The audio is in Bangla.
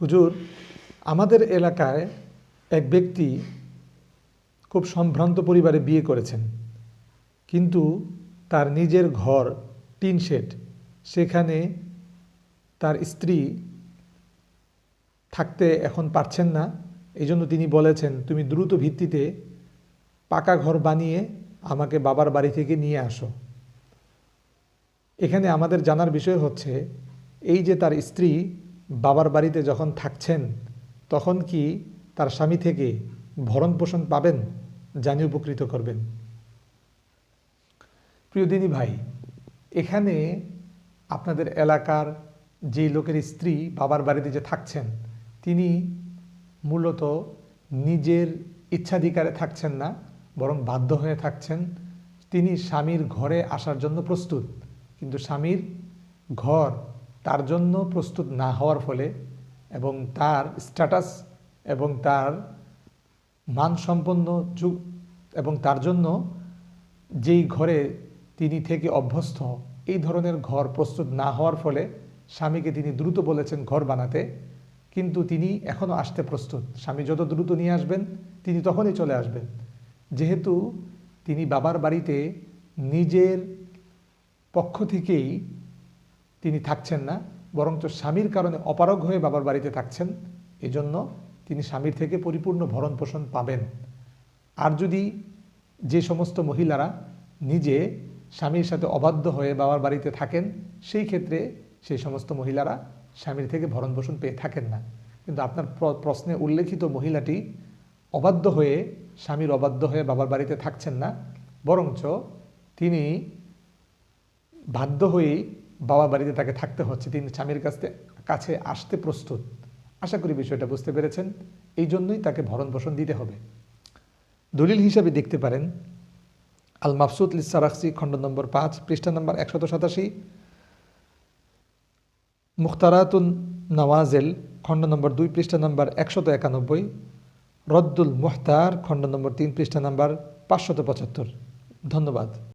হুজুর, আমাদের এলাকায় এক ব্যক্তি খুব সম্ভ্রান্ত পরিবারে বিয়ে করেছেন। কিন্তু তার নিজের ঘর, টিন শেড, সেখানে তার স্ত্রী থাকতে এখন পারছেন না। এই জন্য তিনি বলেছেন, তুমি দ্রুত ভিত্তিতে পাকা ঘর বানিয়ে আমাকে বাবার বাড়ি থেকে নিয়ে আসো। এখানে আমাদের জানার বিষয় হচ্ছে, এই যে তার স্ত্রী বাবার বাড়িতে যখন থাকছেন, তখন কি তার স্বামী থেকে ভরণ পোষণ পাবেন, জানিয়ে উপকৃত করবেন? প্রিয় দিনী ভাই, এখানে আপনাদের এলাকার যে লোকের স্ত্রী বাবার বাড়িতে যে থাকছেন, তিনি মূলত নিজের ইচ্ছাধিকারে থাকছেন না, বরং বাধ্য হয়ে থাকছেন। তিনি স্বামীর ঘরে আসার জন্য প্রস্তুত, কিন্তু স্বামীর ঘর তার জন্য প্রস্তুত না হওয়ার ফলে এবং তার স্ট্যাটাস এবং তার মানসম্পন্ন যুগ এবং তার জন্য যেই ঘরে তিনি থেকে অভ্যস্ত, এই ধরনের ঘর প্রস্তুত না হওয়ার ফলে স্বামীকে তিনি দ্রুত বলেছেন ঘর বানাতে, কিন্তু তিনি এখনও আসতে প্রস্তুত। স্বামী যত দ্রুত নিয়ে আসবেন, তিনি তখনই চলে আসবেন। যেহেতু তিনি বাবার বাড়িতে নিজের পক্ষ থেকেই তিনি থাকছেন না, বরঞ্চ স্বামীর কারণে অপারগ হয়ে বাবার বাড়িতে থাকছেন। এজন্য তিনি স্বামীর থেকে পরিপূর্ণ ভরণ পোষণ পাবেন। আর যদি যে সমস্ত মহিলারা নিজে স্বামীর সাথে অবাধ্য হয়ে বাবার বাড়িতে থাকেন, সেই ক্ষেত্রে সেই সমস্ত মহিলারা স্বামীর থেকে ভরণ পোষণ পেয়ে থাকেন না। কিন্তু আপনার প্রশ্নে উল্লেখিত মহিলাটি অবাধ্য হয়ে, স্বামীর অবাধ্য হয়ে বাবার বাড়িতে থাকছেন না, বরঞ্চ তিনি বাধ্য হয়েই বাবার বাড়িতে তাকে থাকতে হচ্ছে, তিনি স্বামীর কাছে কাছে আসতে প্রস্তুত। আশা করি বিষয়টা বুঝতে পেরেছেন। এই জন্যই তাকে ভরণ পোষণ দিতে হবে। দলিল হিসাবে দেখতে পারেন আল মাফসুদ লিসারাকসি খণ্ড নম্বর পাঁচ, পৃষ্ঠা নম্বর একশত সাতাশি, মুখতারাতুন নওয়াজেল, খণ্ড নম্বর দুই, পৃষ্ঠা নম্বর একশত একানব্বই, রদ্দুল মুহতার খণ্ড নম্বর তিন, পৃষ্ঠা নম্বর পাঁচশত পঁচাত্তর। ধন্যবাদ।